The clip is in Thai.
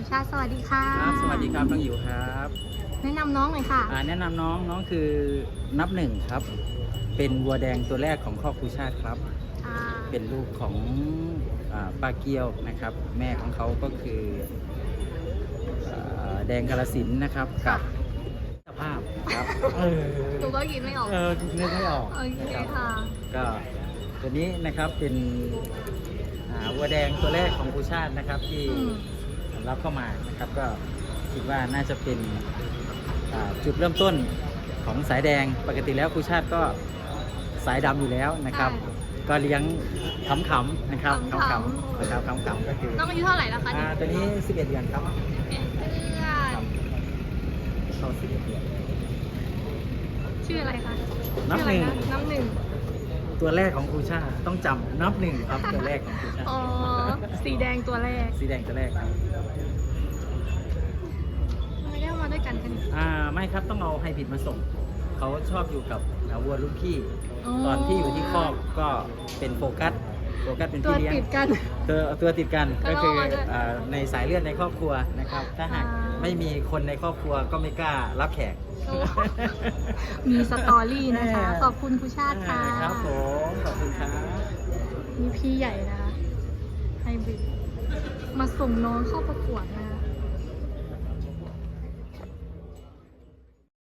คุณชาติสวัสดีค่ะครับสวัสดีครับน้องอิ๋วครับแนะนำน้องหน่อยค่ะอ่าแนะนำน้องน้องคือนับหนึ่งครับ เป็นวัวแดงตัวแรกของครอบครูชาติครับอ่าเป็นลูกของอาปลาเกียวนะครับ แม่ของเขาก็คืออาแดงกาลสินธุ์นะครับกับสภาพครับเออหนูก็กินไม่ออกเออนึกไม่ออกโอเคนะครับค่ะก็ตัวนี้นะครับเป็นอ่าวัวแดงตัวแรกของครูชาตินะครับที่ อืมรับเข้ามานะครับ ก็คิดว่าน่าจะเป็นอ่าจุดเริ่มต้นของสายแดงปกติแล้วครูชาติก็สายดำอยู่แล้วนะครับ ก็เลี้ยงขำๆนะครับขำๆขำๆนะครับขำๆก็คือน้องอายุเท่าไหร่แล้วคะอ่าตัวนี้ 11 เดือนครับเอ็ดเดือนเข้า11เดือนชื่ออะไรคะนับหนึ่งชื่ออะไระน้ำหนึ่ง ตัวแรกของครูชาติต้องจำนับหนึ่งครับตัวแรกของครูชาติอ๋อ สีแดงตัวแรกสีแดงตัวแรกครับไม่ได้เอามาด้วยกันกันอ่าไม่ครับต้องเอาไฮบริดมาส่ง เขาชอบอยู่กับอ่าวัวลูกพี่ ตอนที่อยู่ที่คอกก็เป็นโฟกัสโฟกัสเป็นตัวพี่เลี้ยงติดกัน ตัวตัวติดกันก็ก็ต้องคือเอามาด้วย อ่าในสายเลือดในครอบครัวนะครับ ถ้าหากอ่าไม่มีคนในครอบครัวก็ไม่กล้ารับแขก โอ้มีสตอรี่นะคะ ขอบคุณครูชาติค่ะครับผมขอบคุณครับนี่พี่ใหญ่นะคะไฮบริดมาส่งน้องเข้าประกวดนะคะ